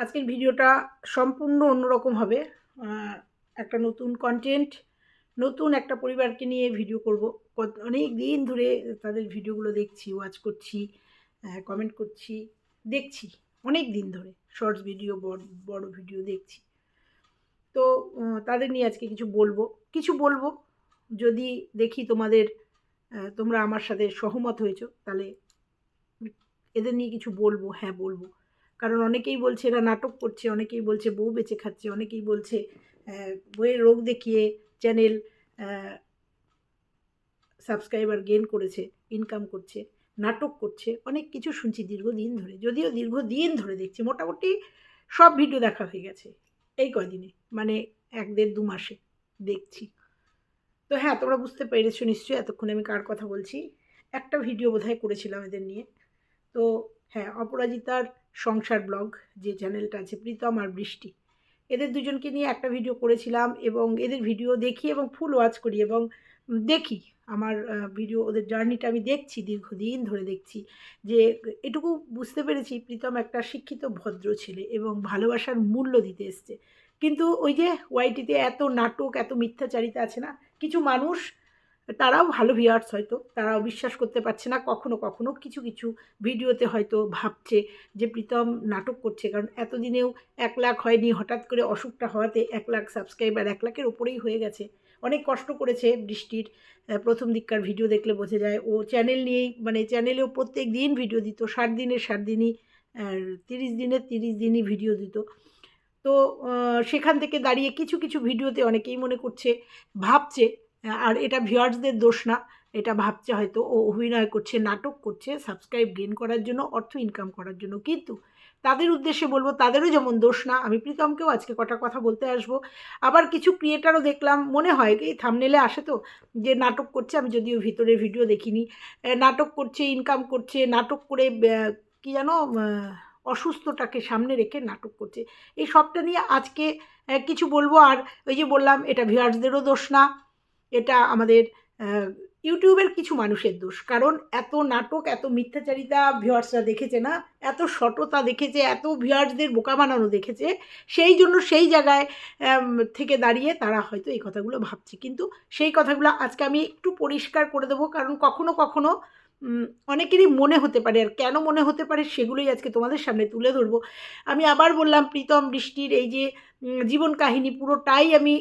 আজকের ভিডিওটা সম্পূর্ণ অন্যরকম হবে। একটা নতুন কন্টেন্ট নতুন একটা পরিবারকে নিয়ে ভিডিও করব। অনেক দিন ধরে তাদের ভিডিওগুলো দেখছি ওয়াচ করছি কমেন্ট করছি, দেখছি। অনেক দিন ধরে শর্টস ভিডিও বড় ভিডিও দেখছি। তো তাদের নিয়ে আজকে কিছু বলব। কিছু বলব, যদি দেখি তোমাদের তোমরা আমার সাথে সহমত হয়েছো, তাহলে এদের নিয়ে কিছু বলব হ্যাঁ বলব। কারণ অনেকেই বলছে, এরা নাটক করছে, অনেকেই বলছে বউ বেঁচে খাচ্ছে, অনেকেই বলছে বইয়ের রোগ দেখিয়ে চ্যানেল সাবস্ক্রাইবার গেন করেছে ইনকাম করছে, নাটক করছে, অনেক কিছু শুনছি দীর্ঘদিন ধরে, যদিও দীর্ঘদিন ধরে দেখছি, মোটামুটি সব ভিডিও দেখা হয়ে গেছে, এই কয়দিনে মানে এক দেড় দু মাসে দেখছি। তো হ্যাঁ তোমরা বুঝতে পেরেছ নিশ্চয়ই, এতক্ষণে আমি কার কথা বলছি? একটা ভিডিও বোধহয় করেছিলাম এদের নিয়ে। তো হ্যাঁ অপরাজিতার সংসার ব্লগ, যে চ্যানেলটা আছে প্রীতম আর বৃষ্টি। এদের দুজনকে নিয়ে একটা ভিডিও করেছিলাম এবং এদের ভিডিও দেখি এবং ফুল ওয়াচ করি এবং দেখি। আমার ভিডিও, ওদের জার্নিটা আমি দেখছি, দীর্ঘদিন ধরে দেখছি। যে এটুকু বুঝতে পেরেছি প্রীতম একটা শিক্ষিত, ভদ্র ছেলে এবং ভালোবাসার মূল্য দিতে এসছে। কিন্তু ওই যে ওয়াইটিতে এত নাটক, এত মিথ্যাচারিতা আছে না? কিছু মানুষ তারাও ভালো ভিউয়ার্স হয়তো, তারাও বিশ্বাস করতে পারছে না কখনো কখনো। কিছু কিছু ভিডিওতে হয়তো ভাবছে যে প্রীতম নাটক করছে, কারণ এতদিনেও এক লাখ হয়নি, হঠাৎ করে অসুখটা হওয়াতে এক লাখ সাবস্ক্রাইবার এক লাখের ওপরেই হয়ে গেছে। অনেক কষ্ট করেছে বৃষ্টির প্রথম দিককার ভিডিও দেখলে বোঝা যায়। ও চ্যানেল নিয়েই মানে চ্যানেলেও প্রত্যেক দিন ভিডিও দিত, ষাট দিনের ষাট দিনই তিরিশ দিনের তিরিশ দিনই ভিডিও দিত। তো সেখান থেকে দাঁড়িয়ে কিছু কিছু ভিডিওতে অনেকেই মনে করছে, ভাবছে আর এটা ভিউয়ার্সদের দোষ না। এটা ভাবছে হয়তো ও অভিনয় করছে নাটক করছে সাবস্ক্রাইব গেন করার জন্য অর্থ ইনকাম করার জন্য। কিন্তু তাদের উদ্দেশ্যে বলব তাদেরও যেমন দোষ না আমি প্রীতমকেও আজকে কটা কথা বলতে আসব। আবার কিছু ক্রিয়েটারও দেখলাম মনে হয় এই থামনেলে আসে তো যে নাটক করছে আমি যদিও ভিতরে ভিডিও দেখিনি। নাটক করছে ইনকাম করছে নাটক করে কি আহ, অসুস্থটাকে সামনে রেখে নাটক করছে। এই সবটা নিয়ে আজকে কিছু বলব। আর ওই যে বললাম এটা ভিউয়ার্সদেরও দোষ না। এটা আমাদের ইউটিউবের কিছু মানুষের দোষ। কারণ এত নাটক, এত মিথ্যাচারিতা ভিওয়ার্সরা দেখেছে না, এত সটতা দেখেছে, এত ভিওয়ার্সদের বোকা বানানো দেখেছে, সেই জন্য সেই জায়গায় থেকে দাঁড়িয়ে তারা হয়তো এই কথাগুলো ভাবছে। কিন্তু সেই কথাগুলো আজকে আমি একটু পরিষ্কার করে দেবো, কারণ কখনো কখনো অনেকেরই মনে হতে পারে আর কেন মনে হতে পারে সেগুলোই আজকে তোমাদের সামনে তুলে ধরবো। আমি আবার বললাম, প্রীতম বৃষ্টির এই যে জীবন কাহিনী পুরোটাই আমি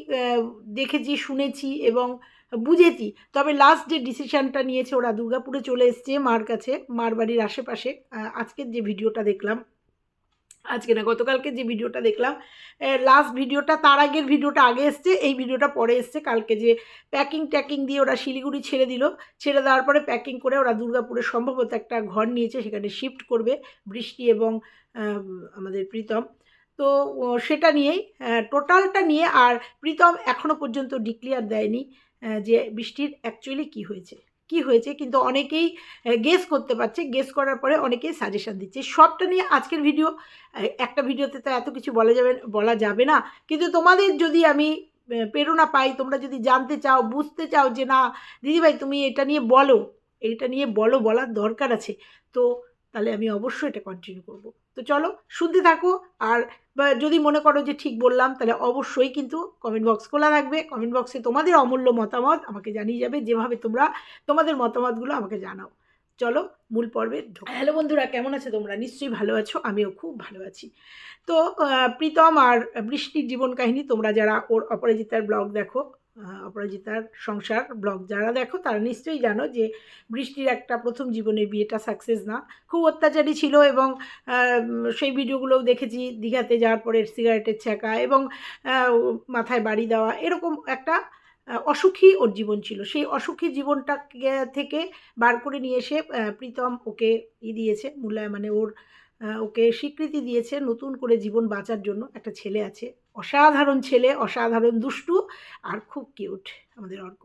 দেখেছি, শুনেছি এবং বুঝেছি। তবে লাস্ট যে ডিসিশানটা নিয়েছে ওরা দুর্গাপুরে চলে এসছে মার কাছে, মার বাড়ির আশেপাশে আজকের যে ভিডিওটা দেখলাম। আজকে না, গতকালকে যে ভিডিওটা দেখলাম লাস্ট ভিডিওটা, তার আগের ভিডিওটা আগে এসছে, এই ভিডিওটা পরে এসছে, কালকে যে প্যাকিং ট্যাকিং দিয়ে ওরা শিলিগুড়ি ছেড়ে দিল, ছেড়ে দেওয়ার পরে প্যাকিং করে ওরা দুর্গাপুরে সম্ভবত একটা ঘর নিয়েছে, সেখানে শিফট করবে, বৃষ্টি এবং আমাদের প্রীতম। তো সেটা নিয়েই টোটালটা নিয়ে, আর প্রীতম এখনও পর্যন্ত ডিক্লিয়ার দেয়নি যে বৃষ্টির অ্যাকচুয়ালি কি হয়েছে। কি হয়েছে কিন্তু অনেকেই গেস করতে পারছে গেস করার পরে অনেকেই সাজেশন দিচ্ছে। সবটা নিয়ে আজকের ভিডিও একটা ভিডিওতে তো এত কিছু বলা যাবে বলা যাবে না। কিন্তু তোমাদের যদি আমি প্রেরণা পাই, তোমরা যদি জানতে চাও, বুঝতে চাও যে না দিদিভাই তুমি এটা নিয়ে বলো, এটা নিয়ে বলো বলার দরকার আছে, তো তাহলে আমি অবশ্যই এটা কন্টিনিউ করব। তো চলো শুনতে থাকো আর যদি মনে করো যে ঠিক বললাম, তাহলে অবশ্যই কিন্তু কমেন্ট বক্স খোলা থাকবে। কমেন্ট বক্সে তোমাদের অমূল্য মতামত আমাকে জানিয়ে যাবে, যেভাবে তোমরা তোমাদের মতামতগুলো আমাকে জানাও। চলো মূল পর্বে হ্যালো বন্ধুরা, কেমন আছো তোমরা? নিশ্চয়ই ভালো আছো, আমিও খুব ভালো আছি। তো প্রীতম আর বৃষ্টির জীবন কাহিনী তোমরা যারা ওর অপরাজিতার ব্লগ দেখো অপরাজিতার সংসার ব্লগ। যারা দেখো, তারা নিশ্চয়ই জানো যে বৃষ্টির একটা প্রথম জীবনের বিয়েটা সাকসেস না। খুব অত্যাচারী ছিল এবং সেই ভিডিওগুলোও দেখেছি দীঘাতে যাওয়ার পরে সিগারেটের ছ্যাঁকা এবং মাথায় বাড়ি দেওয়া। এরকম একটা অসুখী ওর জীবন ছিল। সেই অসুখী জীবনটা থেকে বার করে নিয়ে এসে প্রীতম ওকে ই দিয়েছে মূল্যায় মানে ওর ওকে স্বীকৃতি দিয়েছে নতুন করে জীবন বাঁচার জন্য। একটা ছেলে আছে অসাধারণ ছেলে, অসাধারণ দুষ্টু আর খুব কিউট আমাদের অর্ক।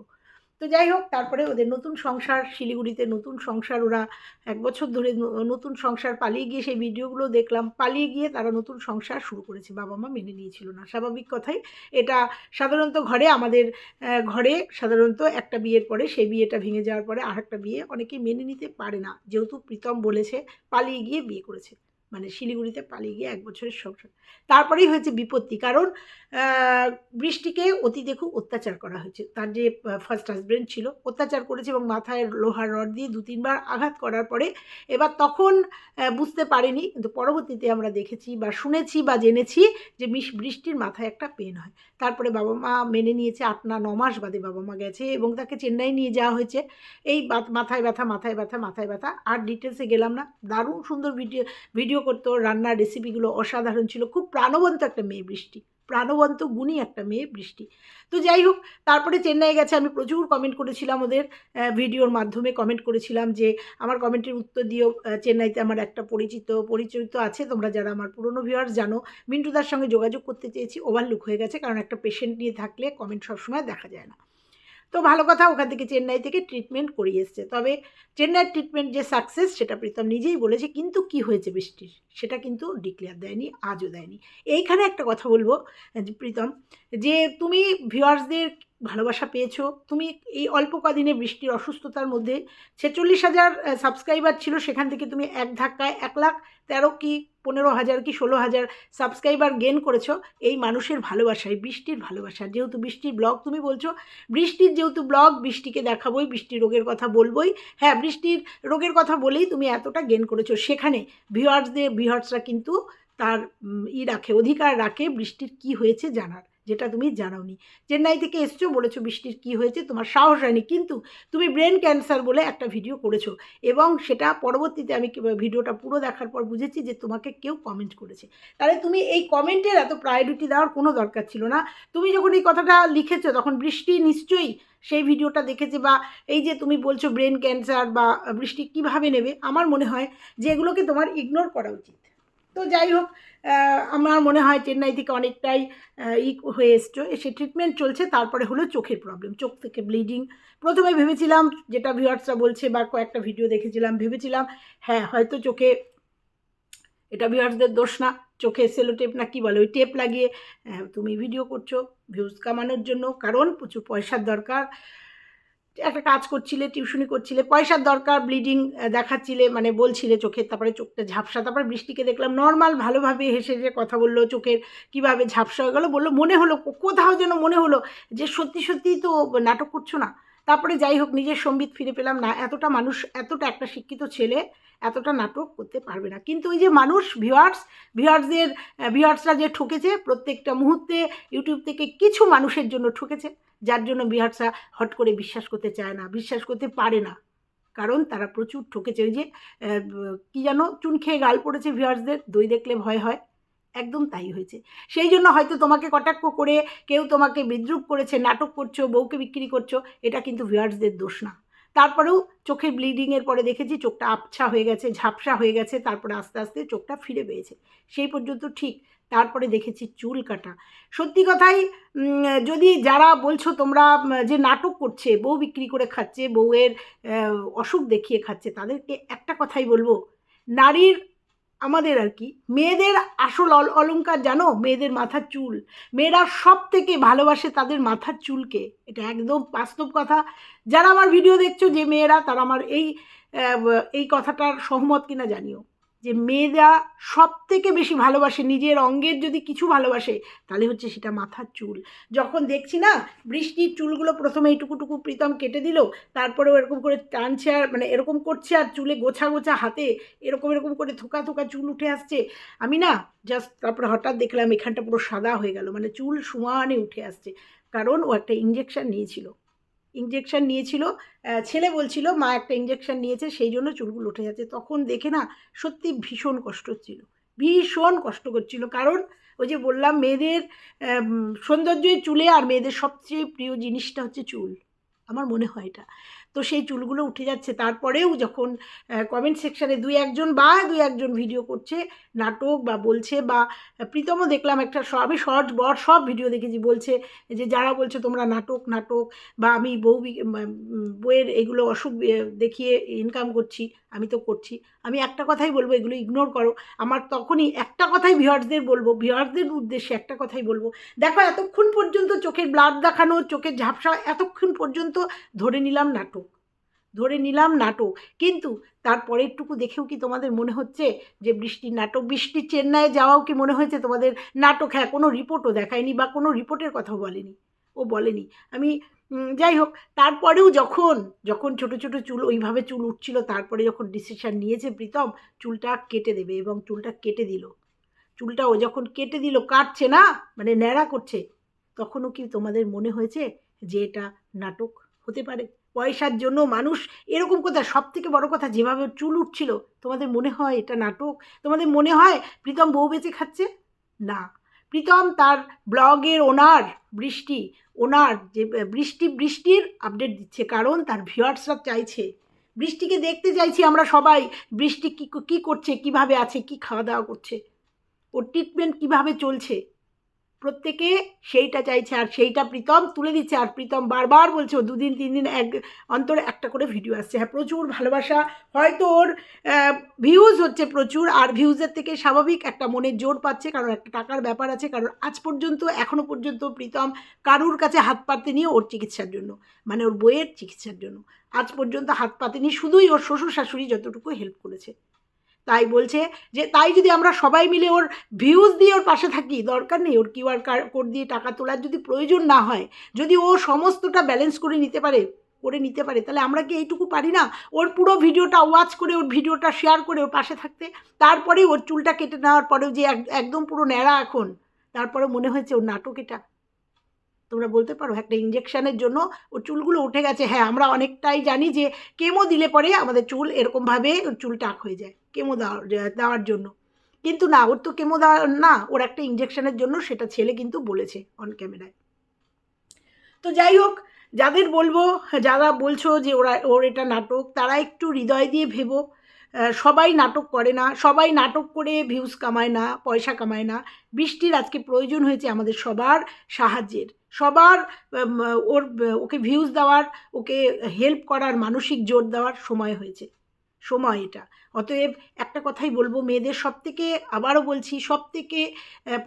তো যাই হোক, তারপরে ওদের নতুন সংসার, শিলিগুড়িতে নতুন সংসার, ওরা এক বছর ধরে নতুন সংসার পালিয়ে গিয়ে সেই ভিডিওগুলো দেখলাম, পালিয়ে গিয়ে তারা নতুন সংসার শুরু করেছে, বাবা মা মেনে নিয়েছিল না। স্বাভাবিক কথাই, এটা সাধারণত ঘরে আমাদের ঘরে সাধারণত একটা বিয়ের পরে সেই বিয়েটা ভেঙে যাওয়ার পরে আর একটা বিয়ে অনেকে মেনে নিতে পারে না। যেহেতু প্রীতম বলেছে, পালিয়ে গিয়ে বিয়ে করেছে। মানে শিলিগুড়িতে পালিয়ে গিয়ে এক বছরের সংসার। তারপরেই হয়েছে বিপত্তি। কারণ বৃষ্টিকে অতীতে খুব অত্যাচার করা হয়েছে। তার যে ফার্স্ট হাজব্যান্ড ছিল, অত্যাচার করেছে এবং মাথায় লোহার রড দিয়ে দু, তিনবার আঘাত করার পরে এবার তখন বুঝতে পারিনি। কিন্তু পরবর্তীতে আমরা দেখেছি বা শুনেছি বা জেনেছি যে বৃষ্টির মাথায় একটা পেন হয়। তারপরে বাবা মা মেনে নিয়েছে আট না ন মাস বাদে বাবা মা গেছে এবং তাকে চেন্নাই নিয়ে যাওয়া হয়েছে। এই মাথায় ব্যথা মাথায় ব্যথা মাথায় ব্যথা। আর ডিটেলসে গেলাম না। দারুণ সুন্দর ভিডিও ভিডিও করতো, রান্নার রেসিপিগুলো অসাধারণ ছিল, খুব প্রাণবন্ত একটা মেয়ে বৃষ্টি, প্রাণবন্ত গুণী একটা মেয়ে বৃষ্টি। তো যাই হোক, তারপরে চেন্নাই গেছে, আমি প্রচুর কমেন্ট করেছিলাম ওদের ভিডিওর মাধ্যমে কমেন্ট করেছিলাম যে, আমার কমেন্টের উত্তর দিয়েও চেন্নাইতে আমার একটা পরিচিত পরিচিত আছে, তোমরা যারা আমার পুরনো ভিউয়ার্স জানো। মিন্টুদার সঙ্গে যোগাযোগ করতে চেয়েছি ওভারলুক হয়ে গেছে, কারণ একটা পেশেন্ট নিয়ে থাকলে কমেন্ট সবসময় দেখা যায় না। তো ভালো কথা, ওখান থেকে চেন্নাই থেকে ট্রিটমেন্ট করিয়ে এসছে। তবে চেন্নাইয়ের ট্রিটমেন্ট যে সাকসেস সেটা প্রীতম নিজেই বলেছে, কিন্তু কি হয়েছে বৃষ্টির? সেটা কিন্তু ডিক্লেয়ার দেয়নি, আজও দেয়নি। এইখানে একটা কথা বলব প্রীতম, যে তুমি ভিউয়ার্সদের ভালোবাসা পেয়েছ। তুমি এই অল্প কদিনে বৃষ্টির অসুস্থতার মধ্যে ছেচল্লিশ হাজার সাবস্ক্রাইবার ছিল, সেখান থেকে তুমি এক ধাক্কায় এক লাখ তেরো কি, পনেরো হাজার কি, ষোলো হাজার সাবস্ক্রাইবার গেন করেছ এই মানুষের ভালোবাসায়, বৃষ্টির ভালোবাসা যেহেতু বৃষ্টির ব্লগ তুমি বলছো, বৃষ্টির যেহেতু ব্লগ বৃষ্টিকে দেখাবোই, বৃষ্টির রোগের কথা বলবোই। হ্যাঁ বৃষ্টির রোগের কথা বলেই তুমি এতটা গেন করেছ। সেখানে ভিউয়ার্সদের ভিউয়ার্সরা কিন্তু তার ই রাখে, অধিকার রাখে বৃষ্টির কি হয়েছে জানার। যেটা তুমি জানাওনি। চেন্নাই থেকে এসছো, বলেছ বৃষ্টির কি হয়েছে, তোমার সাহস হয়নি, কিন্তু তুমি ব্রেন ক্যান্সার বলে একটা ভিডিও করেছ এবং সেটা পরবর্তীতে আমি ভিডিওটা পুরো দেখার পর বুঝেছি যে তোমাকে কেউ কমেন্ট করেছে। তাহলে তুমি এই কমেন্টের এত প্রায়োরিটি দেওয়ার কোনো দরকার ছিল না। তুমি যখন এই কথাটা লিখেছো, তখন বৃষ্টি নিশ্চয়ই সেই ভিডিওটা দেখেছে বা এই যে তুমি বলছো ব্রেন ক্যান্সার বা বৃষ্টি কীভাবে নেবে, আমার মনে হয় যে এগুলোকে তোমার ইগনোর করা উচিত। তো যাই হোক আমার মনে হয় চেন্নাই থেকে অনেকটাই ই হয়ে এসছো। এসে ট্রিটমেন্ট চলছে, তারপরে হলো চোখের প্রবলেম চোখ থেকে ব্লিডিং প্রথমে ভেবেছিলাম, যেটা ভিউয়ার্সরা বলছে বা কয়েকটা ভিডিও দেখেছিলাম, ভেবেছিলাম হ্যাঁ হয়তো চোখে, এটা ভিউয়ার্সদের দোষ না, চোখে সেলো টেপ না, কি বলে, ওই টেপ লাগিয়ে তুমি ভিডিও করছ ভিউজ কামানোর জন্য, কারণ প্রচুর পয়সার দরকার। একটা কাজ করছিলে, টিউশনি করছিলে, পয়সার দরকার ব্লিডিং দেখাচ্ছিলে মানে বলছিলে চোখের তারপরে চোখটা ঝাপসা, তারপরে বৃষ্টিকে দেখলাম নর্মাল ভালোভাবে হেসে যে কথা বলল চোখের, কীভাবে ঝাপসা হয়ে গেলো, বলল, মনে হলো কোথাও যেন মনে হলো যে, সত্যি সত্যিই তো নাটক করছ না? তারপরে যাই হোক নিজের সম্বিত ফিরে পেলাম। না, এতটা মানুষ, এতটা একটা শিক্ষিত ছেলে, এতটা নাটক করতে পারবে না। কিন্তু ওই যে মানুষ ভিউয়ার্স ভিউয়ার্সদের ভিউয়ার্সরা যে ঠকেছে, প্রত্যেকটা মুহূর্তে ইউটিউব থেকে কিছু মানুষের জন্য ঠকেছে, যার জন্য ভিউয়ার্সরা হট করে বিশ্বাস করতে চায় না, বিশ্বাস করতে পারে না। কারণ তারা প্রচুর ঠকেছে। ওই যে কী যেন চুন খেয়ে গাল পড়েছে ভিউয়ার্সদের দই দেখলে ভয় হয়। একদম তাই হয়েছে। সেই জন্য হয়তো তোমাকে কটাক্ষ করে কেউ তোমাকে বিদ্রুপ করেছে, নাটক করছ, বউকে বিক্রি করছ, এটা কিন্তু ভিউয়ার্সদের দোষ না। তারপরেও চোখের ব্লিডিংয়ের পরে দেখেছি চোখটা আবছা হয়ে গেছে, ঝাপসা হয়ে গেছে, তারপরে আস্তে আস্তে চোখটা ফিরে পেয়েছে। সেই পর্যন্ত ঠিক, তারপরে দেখেছি চুল কাটা। সত্যি কথাই যদি যারা বলছো তোমরা যে নাটক করছে, বউ বিক্রি করে খাচ্ছে, বউয়ের অসুখ দেখিয়ে খাচ্ছে, তাদেরকে একটা কথাই বলব, নারীর আমাদের আর কি। মেয়েদের আসল অল- অলংকার জানো? মেয়েদের মাথার চুল। মেয়েরা সব থেকে ভালোবাসে তাদের মাথার চুলকে। এটা একদম বাস্তব কথা। যারা আমার ভিডিও দেখছ যে মেয়েরা, তারা আমার এই এই কথাটার সহমত কিনা জানিও। যে মেয়েরা সব থেকে বেশি ভালোবাসে, নিজের অঙ্গের যদি কিছু ভালোবাসে, তাহলে হচ্ছে সেটা মাথার চুল। যখন দেখছি না, বৃষ্টির চুলগুলো প্রথমে এইটুকুটুকু প্রীতম কেটে দিল তারপরেও এরকম করে টানছে আর মানে এরকম করছে আর চুলে গোছা গোছা হাতে, এরকম এরকম করে থোকা থোকা চুল উঠে আসছে। আমি না জাস্ট তারপরে হঠাৎ দেখলাম এখানটা পুরো সাদা হয়ে গেল মানে চুল সমানে উঠে আসছে। কারণ ও একটা ইঞ্জেকশন নিয়েছিল। ইঞ্জেকশন নিয়েছিল ছেলে বলছিল, মা একটা ইঞ্জেকশন নিয়েছে, সেই জন্য চুলগুলো উঠে যাচ্ছে। তখন দেখে না সত্যি ভীষণ কষ্ট হচ্ছিল, ভীষণ কষ্ট করছিল। কারণ ওই যে বললাম, মেয়েদের সৌন্দর্যই চুলে, আর মেয়েদের সবচেয়ে প্রিয় জিনিসটা হচ্ছে চুল। আমার মনে হয় এটা। তো সেই চুলগুলো উঠে যাচ্ছে। তারপরেও যখন কমেন্ট সেকশানে দুই একজন বা দুই একজন ভিডিও করছে, নাটক বা বলছে বা প্রীতমও দেখলাম একটা আমি শর্ট বড় সব ভিডিও দেখেছি। বলছে যে, যারা বলছে তোমরা নাটক নাটক বা আমি বউ বইয়ের এগুলো অসুখ দেখিয়ে ইনকাম করছি, আমি তো করছি। আমি একটা কথাই বলব, এগুলো ইগনোর করো। আমার তখনই একটা কথাই ভিউয়ার্সদের বলব ভিউয়ার্সদের উদ্দেশ্যে একটা কথাই বলব। দেখো, এতক্ষণ পর্যন্ত চোখের ব্লাড দেখানো, চোখের ঝাপসা, এতক্ষণ পর্যন্ত ধরে নিলাম নাটক। ধরে নিলাম নাটক। কিন্তু তার পরেরটুকু দেখেও কি তোমাদের মনে হচ্ছে যে বৃষ্টির নাটক? বৃষ্টি চেন্নাইয়ে যাওয়াও কি মনে হয়েছে তোমাদের নাটক? হ্যাঁ কোনো রিপোর্টও দেখায়নি বা কোনো রিপোর্টের কথাও বলেনি। ও বলেনি। আমি যাই হোক, তারপরেও যখন যখন ছোট ছোট চুল ওইভাবে চুল উঠছিল, তারপরে যখন ডিসিশন নিয়েছে প্রীতম, চুলটা কেটে দেবে এবং চুলটা কেটে দিল। চুলটা ও যখন কেটে দিল, কাটছে না মানে ন্যাড়া করছে, তখনও কি তোমাদের মনে হয়েছে যে এটা নাটক? হতে পারে। পয়সার জন্য মানুষ এরকম কথা সব থেকে বড় কথা, যেভাবে চুল উঠছিল, তোমাদের মনে হয় এটা নাটক? তোমাদের মনে হয় প্রীতম বউ বেঁচে খাচ্ছে? না। প্রীতম তার ব্লগের ওনার, বৃষ্টি, ওনার যে, বৃষ্টি, বৃষ্টির আপডেট দিচ্ছে, কারণ তার ভিউয়ার্সরা চাইছে। বৃষ্টিকে দেখতে চাইছি আমরা সবাই, বৃষ্টি কী কী করছে, কীভাবে আছে, কি খাওয়া দাওয়া করছে, ওর ট্রিটমেন্ট কীভাবে চলছে? প্রত্যেকে সেইটা চাইছে আর সেইটা প্রীতম, তুলে দিচ্ছে আর প্রীতম বারবার বলছে, ও দুদিন, তিন দিন, এক অন্তরে একটা করে ভিডিও আসছে। হ্যাঁ প্রচুর ভালোবাসা। হয়তো ওর ভিউজ হচ্ছে প্রচুর আর ভিউজের থেকে স্বাভাবিক একটা মনের জোর পাচ্ছে, কারণ একটা টাকার ব্যাপার আছে, কারণ আজ পর্যন্ত এখনও পর্যন্ত প্রীতম কারুর কাছে হাত পাতে নিয়ে ওর চিকিৎসার জন্য মানে ওর বইয়ের চিকিৎসার জন্য। আজ পর্যন্ত হাত পাতেনি, শুধুই ওর শ্বশুর শাশুড়ি যতটুকু হেল্প করেছে। তাই বলছে যে তাই যদি আমরা সবাই মিলে ওর ভিউজ দিয়ে ওর পাশে থাকি, দরকার নেই ওর কিউআর কোড দিয়ে টাকা তোলার। যদি প্রয়োজন না হয়, যদি ও সমস্তটা ব্যালেন্স করে নিতে পারে, করে নিতে পারে, তাহলে আমরা কি এইটুকু পারি না? ওর পুরো ভিডিওটা ওয়াচ করে, ওর ভিডিওটা শেয়ার করে ওর পাশে থাকতে। তারপরে ওর চুলটা কেটে নেওয়ার পরেও যে এক- একদম পুরো ন্যাড়া এখন তারপরে মনে হয়েছে ওর নাটক এটা তোমরা বলতে পারো, একটা ইঞ্জেকশনের জন্য ওর চুলগুলো উঠে গেছে। হ্যাঁ আমরা অনেকটাই জানি যে কেমো দিলে পরে আমাদের চুল এরকমভাবে চুল টাক হয়ে যায়, কেমো দেওয়ার দেওয়ার জন্য। কিন্তু না, ওর তো কেমো দেওয়া না, ওর একটা ইঞ্জেকশনের জন্য সেটা ছেলে কিন্তু বলেছে অন ক্যামেরায় তো যাই হোক, যাদের বলব, যারা বলছো যে ওরা, ওর এটা নাটক, তারা একটু হৃদয় দিয়ে ভেবো। সবাই নাটক করে না, সবাই নাটক করে ভিউজ কামায় না, পয়সা কামায় না। বৃষ্টির আজকে প্রয়োজন হয়েছে আমাদের সবার সাহায্যের। সবার ওর, ওকে ভিউজ দেওয়ার, ওকে হেল্প করার, মানসিক জোর দেওয়ার সময় হয়েছে। সময় এটা। অতএব একটা কথাই বলব, মেয়েদের সব থেকে আবারও বলছি সব থেকে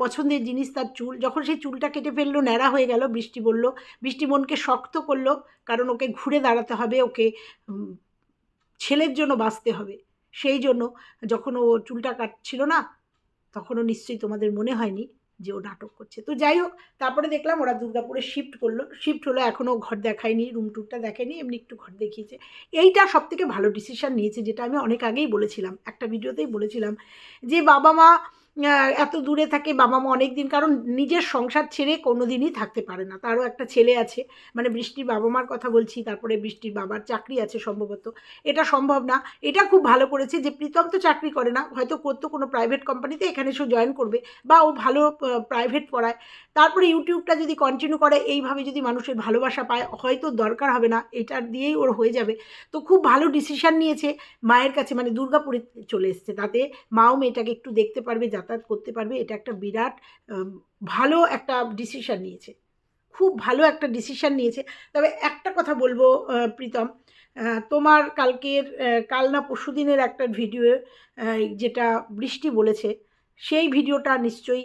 পছন্দের জিনিস তার চুল। যখন সেই চুলটা কেটে ফেলল, ন্যাড়া হয়ে গেল, বৃষ্টি বলল, বৃষ্টি মনকে শক্ত করল, কারণ ওকে ঘুরে দাঁড়াতে হবে, ওকে ছেলের জন্য বাঁচতে হবে। সেই জন্য যখন ও চুলটা কাটছিল না, তখনও নিশ্চয়ই তোমাদের মনে হয়নি। যে ও নাটক করছে। তো যাই হোক, তারপরে দেখলাম ওরা দুর্গাপুরে শিফট করল। শিফট হলো, এখনও ঘর দেখায়নি রুম টুরটা দেখেনি, এমনি একটু ঘর দেখিয়েছে। এইটা সব থেকে ভালো ডিসিশান নিয়েছে, যেটা আমি অনেক আগেই বলেছিলাম। একটা ভিডিওতেই বলেছিলাম যে বাবা মা এত দূরে থাকে বাবা মা অনেক দিন কারণ নিজের সংসার ছেড়ে কোনো দিনই থাকতে পারে না। তারও একটা ছেলে আছে মানে বৃষ্টির বাবা মার কথা বলছি, তারপরে বৃষ্টির বাবার চাকরি আছে সম্ভবত। এটা সম্ভব না। এটা খুব ভালো করেছে যে প্রীতম তো চাকরি করে না, হয়তো করতো কোনো প্রাইভেট কোম্পানিতে এখানে সে জয়েন করবে, বা ও ভালো প্রাইভেট পড়ায়। তারপরে ইউটিউবটা যদি কন্টিনিউ করে, এইভাবে যদি মানুষের ভালোবাসা পায়, হয়তো দরকার হবে না। এটা দিয়েই ওর হয়ে যাবে। তো খুব ভালো ডিসিশান নিয়েছে, মায়ের কাছে মানে দুর্গাপুরে চলে এসছে। তাতে মাও মেয়েটাকে একটু দেখতে পারবে যাতায়াত করতে পারবে, এটা একটা বিরাট ভালো একটা ডিসিশান নিয়েছে। খুব ভালো একটা ডিসিশান নিয়েছে। তবে একটা কথা বলব প্রীতম তোমার কালকের কাল না পরশু একটা ভিডিও যেটা বৃষ্টি বলেছে, সেই ভিডিওটা নিশ্চয়ই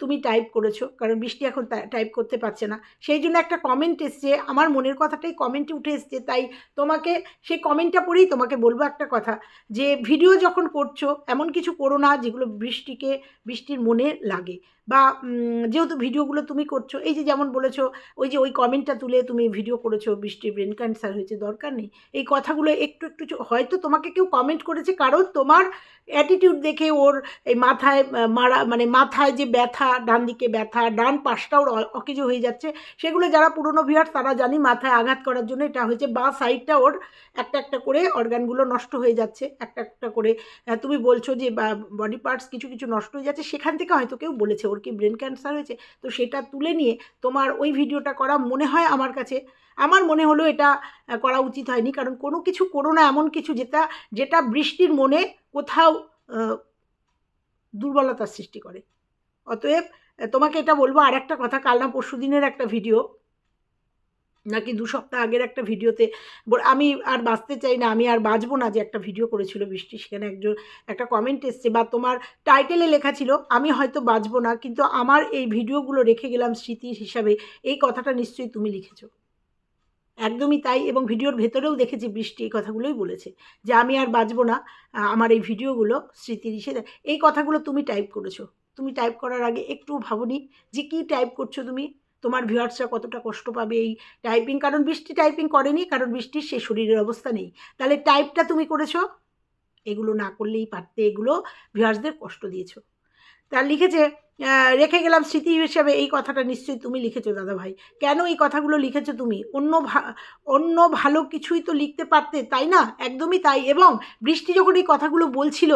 তুমি টাইপ করেছ, কারণ বৃষ্টি এখন টাইপ করতে পারছে না। সেই জন্য একটা কমেন্ট এসছে, আমার মনের কথাটাই কমেন্টে উঠে এসছে, তাই তোমাকে, সেই কমেন্টটা পড়েই তোমাকে বলব একটা কথা, যে ভিডিও যখন করছ, এমন কিছু করো না যেগুলো বৃষ্টিকে, বৃষ্টির মনে লাগে। বা যেহেতু ভিডিওগুলো তুমি করছ, এই যে যেমন বলেছ, ওই যে ওই কমেন্টটা তুলে তুমি ভিডিও করেছ বৃষ্টির ব্রেন ক্যান্সার হয়েছে, দরকার নেই। এই কথাগুলো একটু একটু হয়তো তোমাকে কেউ কমেন্ট করেছে কারণ তোমার অ্যাটিটিউড দেখে ওর এই মাথায় মারা মানে মাথায় যে ব্যথা, ডান দিকে ব্যথা, ডান পাশটা ওর অকেজো হয়ে যাচ্ছে। সেগুলো যারা পুরনো ভিউয়ার তারা জানি মাথায় আঘাত করার জন্য এটা হয়েছে, বা সাইডটা ওর একটা একটা করে অর্গানগুলো নষ্ট হয়ে যাচ্ছে, একটা একটা করে। তুমি বলছো যে বডি পার্টস কিছু কিছু নষ্ট হয়ে যাচ্ছে, সেখান থেকে হয়তো কেউ বলেছে ওর কি ব্রেন ক্যান্সার হয়েছে? তো সেটা তুলে নিয়ে তোমার ওই ভিডিওটা করা মনে হয় আমার কাছে? আমার মনে হলো এটা করা উচিত হয়নি। কারণ কোনো কিছু করো না, এমন কিছু যেটা যেটা বৃষ্টির মনে কোথাও দুর্বলতার সৃষ্টি করে। অতএব তোমাকে এটা বলব আর একটা কথা, কাল না পরশু দিনের একটা ভিডিও নাকি দু সপ্তাহ আগের একটা ভিডিওতে আমি আর বাঁচতে চাই না, আমি আর বাঁচবো না যে একটা ভিডিও করেছিল বৃষ্টি, সেখানে একজন একটা কমেন্ট এসছে বা তোমার টাইটেলে লেখা ছিল, আমি হয়তো বাঁচবো না, কিন্তু আমার এই ভিডিওগুলো রেখে গেলাম স্মৃতি হিসাবে, এই কথাটা নিশ্চয়ই তুমি লিখেছো। একদমই তাই, এবং ভিডিওর ভেতরেও দেখেছি বৃষ্টি, এই কথাগুলোই বলেছে, যে আমি আর বাঁচবো না আমার এই ভিডিওগুলো স্মৃতির হিসেবে এই কথাগুলো তুমি টাইপ করেছ। তুমি টাইপ করার আগে একটু ভাবনি যে কী টাইপ করছ তুমি? তোমার ভিউয়ার্সরা কতটা কষ্ট পাবে এই টাইপিং কারণ বৃষ্টি টাইপিং করেনি, কারণ বৃষ্টির সে শরীরের অবস্থা নেই। তাহলে টাইপটা তুমি করেছ? এগুলো না করলেই পারতে এগুলো ভিউয়ার্সদের কষ্ট দিয়েছ। তা লিখেছে রেখে গেলাম স্মৃতি হিসেবে এই কথাটা নিশ্চয়ই তুমি লিখেছো দাদা ভাই কেন এই কথাগুলো লিখেছো তুমি? অন্য অন্য ভালো কিছুই তো লিখতে পারতে, তাই না? একদমই তাই। এবং বৃষ্টি যখন এই কথাগুলো বলছিল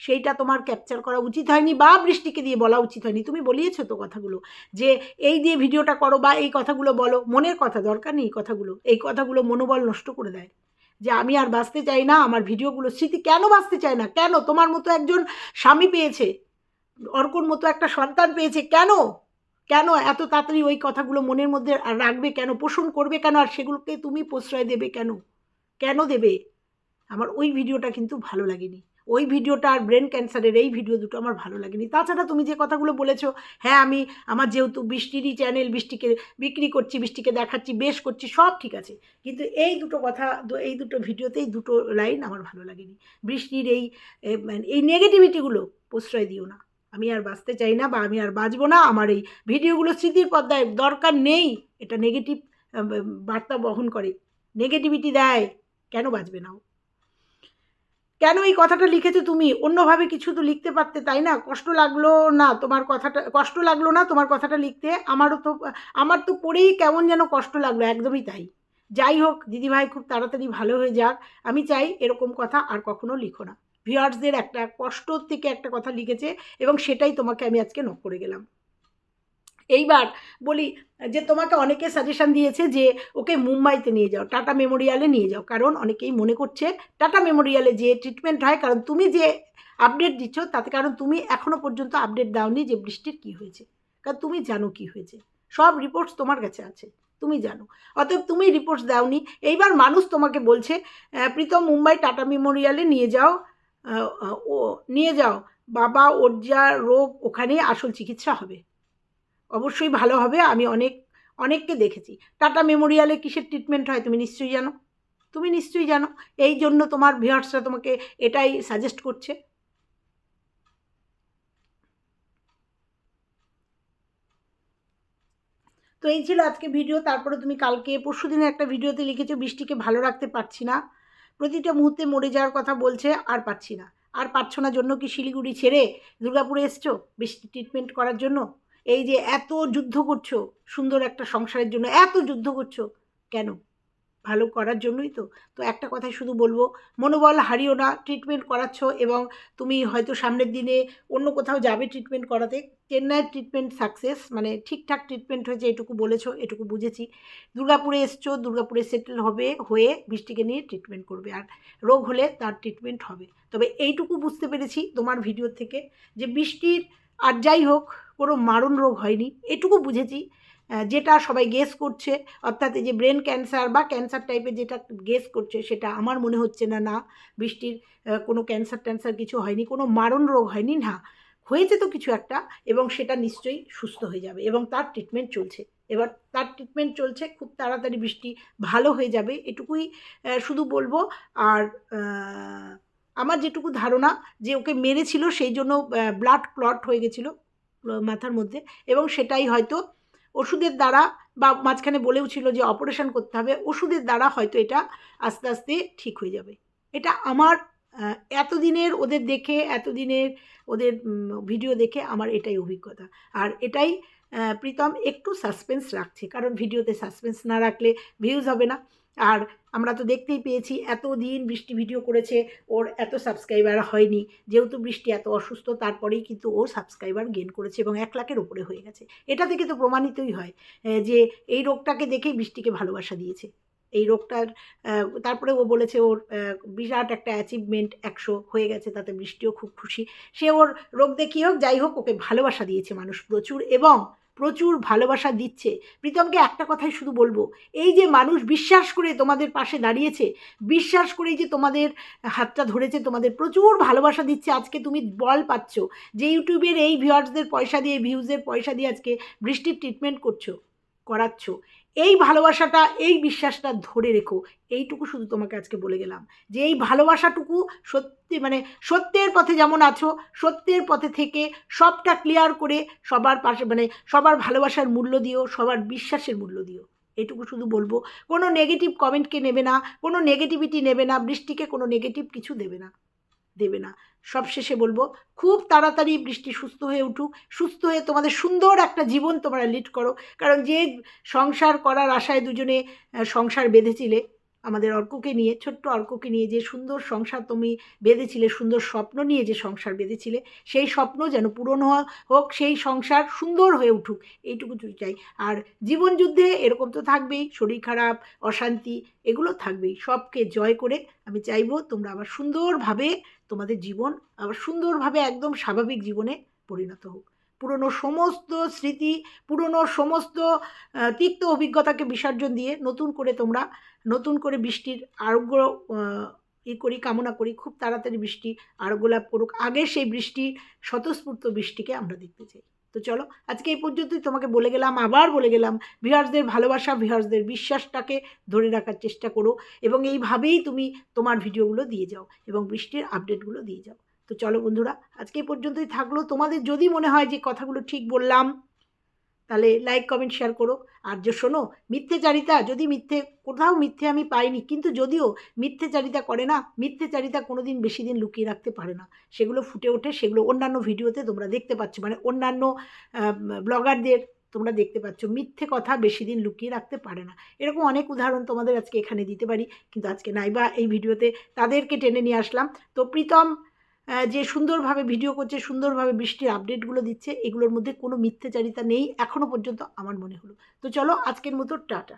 সেইটা তোমার ক্যাপচার করা উচিত হয়নি বা বৃষ্টিকে দিয়ে বলা উচিত হয়নি। তুমি বলিয়েছো তো কথাগুলো যে এই দিয়ে ভিডিওটা করো বা এই কথাগুলো বলো। মনের কথা, দরকার নেই কথাগুলো। এই কথাগুলো মনোবল নষ্ট করে দেয়। যে আমি আর বাঁচতে চাই না, আমার ভিডিওগুলো স্মৃতি কেন বাঁচতে চায় না? কেন? তোমার মতো একজন স্বামী পেয়েছে, অর্কর মতো একটা সন্তান পেয়েছে, কেন? কেন এত তাড়াতাড়ি ওই কথাগুলো মনের মধ্যে রাখবে কেন? পোষণ করবে কেন? আর সেগুলোকে তুমি প্রশ্রয় দেবে কেন? কেন দেবে? আমার ওই ভিডিওটা কিন্তু ভালো লাগেনি। ওই ভিডিওটা আর ব্রেন ক্যান্সারের এই ভিডিও দুটো আমার ভালো লাগেনি। তাছাড়া তুমি যে কথাগুলো বলেছ হ্যাঁ আমি আমার যেহেতু বৃষ্টিরই চ্যানেল বৃষ্টিকে বিক্রি করছি, বৃষ্টিকে দেখাচ্ছি, বেশ করছি, সব ঠিক আছে। কিন্তু এই দুটো কথা, এই দুটো ভিডিওতেই দুটো লাইন আমার ভালো লাগেনি। বৃষ্টির এই মানে এই নেগেটিভিটিগুলো প্রশ্রয় দিও না। আমি আর বাঁচতে চাই না বা আমি আর বাঁচবো না। আমার এই ভিডিওগুলো স্মৃতির পর্দায় দরকার নেই। এটা নেগেটিভ বার্তা বহন করে। নেগেটিভিটি দেয়, কেন বাঁচবে না? কেন এই কথাটা লিখেছো তুমি? অন্যভাবে কিছু তো লিখতে পারতে, তাই না? কষ্ট লাগল না তোমার কথাটা, কষ্ট লাগল না তোমার কথাটা লিখতে? আমারও তো, আমার তো পড়েই কেমন যেন কষ্ট লাগল, একদমই তাই। যাই হোক, দিদিভাই খুব তাড়াতাড়ি ভালো হয়ে যাক। আমি চাই এরকম কথা আর কখনো লিখো না। ভিউয়ার্সদের একটা কষ্ট থেকে একটা কথা লিখেছে এবং সেটাই তোমাকে আমি আজকে নক করে গেলাম। এইবার বলি যে তোমাকে অনেকে সাজেশন দিয়েছে যে ওকে মুম্বাইতে নিয়ে যাও, টাটা মেমোরিয়ালে নিয়ে যাও। কারণ অনেকেই মনে করছে টাটা মেমোরিয়ালে যে ট্রিটমেন্ট হয়, কারণ তুমি যে আপডেট দিচ্ছ তাতে কারণ তুমি এখনও পর্যন্ত আপডেট দাওনি যে বৃষ্টির কী হয়েছে। কারণ তুমি জানো কি হয়েছে। সব রিপোর্টস তোমার কাছে আছে, তুমি জানো। অতএব তুমি রিপোর্টস দাওনি। এইবার মানুষ তোমাকে বলছে প্রীতম মুম্বাই টাটা মেমোরিয়ালে নিয়ে যাও ও, নিয়ে যাও। বাবা ওর যা রোগ, ওখানেই আসল চিকিৎসা হবে। অবশ্যই ভালো হবে, আমি অনেক, অনেককে দেখেছি। টাটা মেমোরিয়ালে কিসের ট্রিটমেন্ট হয় তুমি নিশ্চয়ই জানো? তুমি নিশ্চয়ই জানো, এই জন্য তোমার ভিউয়ার্সরা তোমাকে এটাই সাজেস্ট করছে। তো এই ছিল আজকে ভিডিও তারপরে তুমি কালকে পরশু দিনে একটা ভিডিওতে লিখেছো, বৃষ্টিকে ভালো রাখতে পারছি না। প্রতিটা মুহূর্তে মরে যাওয়ার কথা বলছে, আর পারছি না। আর পারছ না জন্য কি শিলিগুড়ি ছেড়ে দুর্গাপুরে এসছো বৃষ্টি ট্রিটমেন্ট করার জন্য? এই যে এত যুদ্ধ করছ, সুন্দর একটা সংসারের জন্য এত যুদ্ধ করছ, কেন? ভালো করার জন্যই তো। তো একটা কথাই শুধু বলব, মনোবল হারিও না ট্রিটমেন্ট করাচ্ছ এবং তুমি হয়তো সামনের দিনে অন্য কোথাও যাবে ট্রিটমেন্ট করাতে। চেন্নাইয়ের ট্রিটমেন্ট সাকসেস মানে ঠিকঠাক ট্রিটমেন্ট হয়েছে এটুকু বলেছ, এটুকু বুঝেছি। দুর্গাপুরে এসছো, দুর্গাপুরে সেটেল হবে, হয়ে বৃষ্টিকে নিয়ে ট্রিটমেন্ট করবে আর রোগ হলে তার ট্রিটমেন্ট হবে। তবে এইটুকু বুঝতে পেরেছি তোমার ভিডিও থেকে যে বৃষ্টির আর যাই হোক, কোনো মারণ রোগ হয়নি। এটুকু বুঝেছি। যেটা সবাই গেস করছে, অর্থাৎ যে ব্রেন ক্যান্সার বা ক্যান্সার টাইপের যেটা গেস করছে, সেটা আমার মনে হচ্ছে না না। বৃষ্টির কোনো ক্যান্সার ট্যান্সার কিছু হয়নি, কোনো মারণ রোগ হয়নি, না। হয়েছে তো কিছু একটা এবং সেটা নিশ্চয়ই সুস্থ হয়ে যাবে এবং তার ট্রিটমেন্ট চলছে। এবার তার ট্রিটমেন্ট চলছে, খুব তাড়াতাড়ি বৃষ্টি ভালো হয়ে যাবে, এটুকুই শুধু বলব। আর আমার যেটুকু ধারণা যে ওকে মেরেছিল সেই জন্য ব্লাড ক্লট হয়ে গেছিল মাথার মধ্যে এবং সেটাই হয়তো ওষুধের দ্বারা বা মাঝখানে বলেও ছিল যে অপারেশন করতে হবে, ওষুধের দ্বারা হয়তো এটা আস্তে আস্তে ঠিক হয়ে যাবে। এটা আমার এতদিনের ওদের দেখে, এতদিনের ওদের ভিডিও দেখে আমার এটাই অভিজ্ঞতা। আর এটাই প্রীতম, একটু সাসপেন্স রাখছে, কারণ ভিডিওতে সাসপেন্স না রাখলে ভিউজ হবে না। আর আমরা তো দেখতেই পেয়েছি এত দিন বৃষ্টি ভিডিও করেছে, ওর এত সাবস্ক্রাইবার হয়নি। যেহেতু বৃষ্টি এত অসুস্থ, তারপরেই কিন্তু ও সাবস্ক্রাইবার গেন করেছে এবং এক লাখের উপরে হয়ে গেছে। এটা থেকে তো প্রমাণিতই হয় যে এই রোগটাকে দেখেই বৃষ্টিকে ভালোবাসা দিয়েছে। এই রোগটার তারপরে ও বলেছে ওর বিরাট একটা অ্যাচিভমেন্ট একশো হয়ে গেছে, তাতে বৃষ্টিও খুব খুশি। সে ওর রোগ দেখিয়ে হোক যাই হোক, ওকে ভালোবাসা দিয়েছে মানুষ প্রচুর এবং প্রচুর ভালোবাসা দিচ্ছে। প্রীতমকে একটা কথাই শুধু বলব, এই যে মানুষ বিশ্বাস করে তোমাদের পাশে দাঁড়িয়েছে, বিশ্বাস করে যে তোমাদের হাতটা ধরেছে, তোমাদের প্রচুর ভালোবাসা দিচ্ছে, আজকে তুমি বল পাচ্ছ। যে ইউটিউবের এই ভিউয়ার্সদের পয়সা দিয়ে ভিউজের পয়সা দিয়ে আজকে বৃষ্টির ট্রিটমেন্ট করছ। করাচ্ছ। এই ভালোবাসাটা, এই বিশ্বাসটা ধরে রেখো। এইটুকু শুধু তোমাকে আজকে বলে গেলাম। যে এই ভালোবাসাটুকু সত্যি মানে সত্যের পথে যেমন আছো, সত্যের পথে থেকে সবটা ক্লিয়ার করে সবার পাশে মানে সবার ভালোবাসার মূল্য দিও, সবার বিশ্বাসের মূল্য দিও। এটুকু শুধু বলব। কোনো নেগেটিভ কমেন্টকে নেবে না, কোনো নেগেটিভিটি নেবে না, বৃষ্টিকে কোনো নেগেটিভ কিছু দেবে না। দেবে না। সবশেষে বলব, খুব তাড়াতাড়ি বৃষ্টি সুস্থ হয়ে উঠুক, সুস্থ হয়ে তোমাদের সুন্দর একটা জীবন তোমরা লিড করো। কারণ যে সংসার করার আশায় দুজনে সংসার বেঁধেছিলে আমাদের অর্ককে নিয়ে, ছোট্ট অর্ককে নিয়ে যে সুন্দর সংসার তুমি বেঁধেছিলে, সুন্দর স্বপ্ন নিয়ে যে সংসার বেঁধেছিলে, সেই স্বপ্ন যেন পূরণ হোক, সেই সংসার সুন্দর হয়ে উঠুক, এইটুকু চাই। আর জীবন যুদ্ধে এরকম তো থাকবেই, শরীর খারাপ, অশান্তি, এগুলো থাকবেই। সবকে জয় করে আমি চাইব তোমরা আবার সুন্দরভাবে তোমাদের জীবন আবার সুন্দরভাবে একদম স্বাভাবিক জীবনে পরিণত হোক। পুরনো সমস্ত স্মৃতি, পুরনো সমস্ত তিক্ত অভিজ্ঞতাকে বিসর্জন দিয়ে নতুন করে তোমরা নতুন করে বৃষ্টির আরোগ্য ই করি, কামনা করি, খুব তাড়াতাড়ি বৃষ্টি আরোগ্য লাভ করুক। আগে সেই বৃষ্টির স্বতঃস্ফূর্ত বৃষ্টিকে আমরা দেখতে চাই। তো চলো, আজকে এই পর্যন্তই। তোমাকে বলে গেলাম, আবার বলে গেলাম ভিউয়ার্সদের ভালোবাসা ভিউয়ার্সদের বিশ্বাসটাকে ধরে রাখার চেষ্টা করো এবং এইভাবেই তুমি তোমার ভিডিওগুলো দিয়ে যাও এবং বৃষ্টির আপডেটগুলো দিয়ে যাও। তো চলো বন্ধুরা, আজকে এই পর্যন্তই থাকল। তোমাদের যদি মনে হয় যে কথাগুলো ঠিক বললাম, তাহলে লাইক কমেন্ট শেয়ার করো। আর যে শোনো মিথ্যেচারিতা যদি মিথ্যে, কোথাও মিথ্যে আমি পাইনি, কিন্তু যদিও মিথ্যেচারিতা করে না মিথ্যেচারিতা কোনো দিন বেশি দিন লুকিয়ে রাখতে পারে না। সেগুলো ফুটে ওঠে, সেগুলো অন্যান্য ভিডিওতে তোমরা দেখতে পাচ্ছ। মানে অন্যান্য ব্লগারদের তোমরা দেখতে পাচ্ছ। মিথ্যে কথা বেশি দিন লুকিয়ে রাখতে পারে না। এরকম অনেক উদাহরণ তোমাদের আজকে এখানে দিতে পারি, কিন্তু আজকে নাইবা এই ভিডিওতে তাদেরকে টেনে নিয়ে আসলাম। তো প্রীতম যে সুন্দরভাবে ভিডিও করছে, সুন্দরভাবে বৃষ্টির আপডেটগুলো দিচ্ছে, এগুলোর মধ্যে কোনো মিথ্যাচারিতা নেই এখনও পর্যন্ত আমার মনে হলো। তো চলো আজকের মতো, টাটা।